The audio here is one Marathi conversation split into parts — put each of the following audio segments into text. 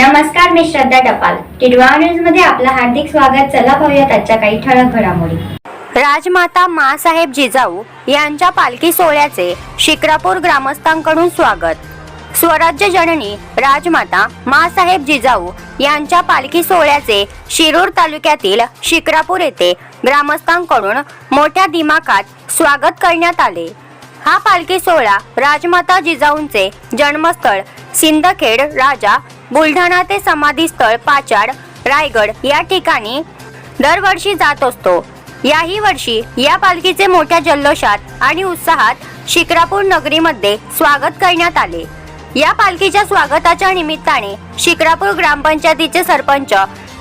नमस्कार मी श्रद्धा टपाल. टिडवा न्यूजमध्ये आपलं हार्दिक स्वागत. चला पाहूयात आजच्या काही ठळक घडामोडी. राजमाता मासाहेब जिजाऊ यांच्या पालखी सोहळ्याचे शिक्रापूर ग्रामस्थांकडून स्वागत. स्वराज्य जननी राजमाता मासाहेब जिजाऊ यांच्या पालखी सोहळ्याचे शिरूर तालुक्यातील शिक्रापूर येथे ग्रामस्थांकडून मोठ्या दिमाखात स्वागत करण्यात आले. हा पालखी सोहळा राजमाता जिजाऊंचे जन्मस्थळ सिंदखेड राजा बुलढाणा ते समाधीस्थळ पाचाड रायगड या ठिकाणी दरवर्षी जात असतो. याही वर्षी या पालखीचे मोठ्या जल्लोषात आणि उत्साहात शिक्रापूर नगरीमध्ये स्वागत करण्यात आले. या पालखीच्या स्वागताच्या निमित्ताने शिक्रापूर ग्रामपंचायतीचे सरपंच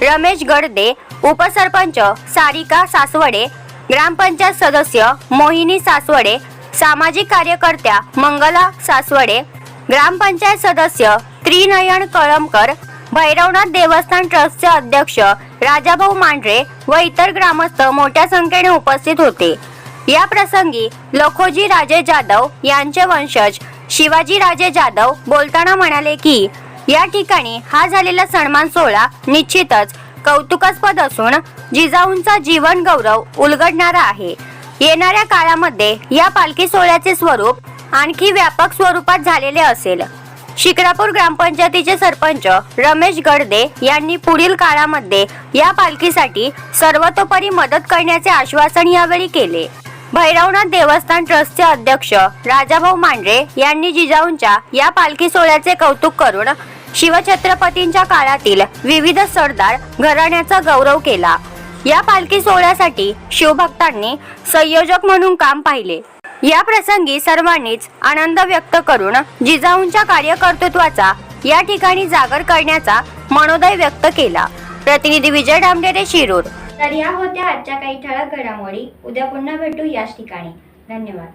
रमेश गडदे उपसरपंच सारिका सासवडे ग्रामपंचायत सदस्य मोहिनी सासवडे सामाजिक कार्यकर्त्या मंगला सासवडे ग्रामपंचायत सदस्य त्रिनयन कळमकर भैरवनाथ देवस्थान ट्रस्टचे अध्यक्ष राजाभाऊ मांढरे व इतर ग्रामस्थ मोठ्या संख्येने उपस्थित होते. या प्रसंगी लखोजी राजे जाधव यांचे वंशज शिवाजी राजे जाधव बोलताना म्हणाले की या ठिकाणी हा झालेला सन्मान सोहळा निश्चितच कौतुकास्पद असून जिजाऊंचा जीवन गौरव उलगडणारा आहे. येणाऱ्या काळामध्ये या पालखी सोहळ्याचे स्वरूप आणखी व्यापक स्वरूपात झालेले असेल. शिक्रापूर ग्रामपंचायतीचे सरपंच रमेश गडदे यांनी पुढील काळामध्ये या पालखीसाठी सर्वतोपरी मदत करण्याचे आश्वासन यावेळी केले. भैरवनाथ देवस्थान ट्रस्टचे अध्यक्ष राजाभाऊ मांढरे यांनी जिजाऊंच्या या पालखी सोहळ्याचे कौतुक करून शिवछत्रपतींच्या काळातील विविध सरदार घराण्याचा गौरव केला. या पालखी सोहळ्यासाठी शिवभक्तांनी संयोजक म्हणून काम पाहिले. या प्रसंगी सर्वांनीच आनंद व्यक्त करून जिजाऊंच्या कार्यकर्तृत्वाचा या ठिकाणी जागर करण्याचा मनोदय व्यक्त केला. प्रतिनिधी विजय डांबडेरे शिरूर. तर या होत्या आजच्या काही ठळक घडामोडी. उद्या पुन्हा भेटू याच ठिकाणी. धन्यवाद.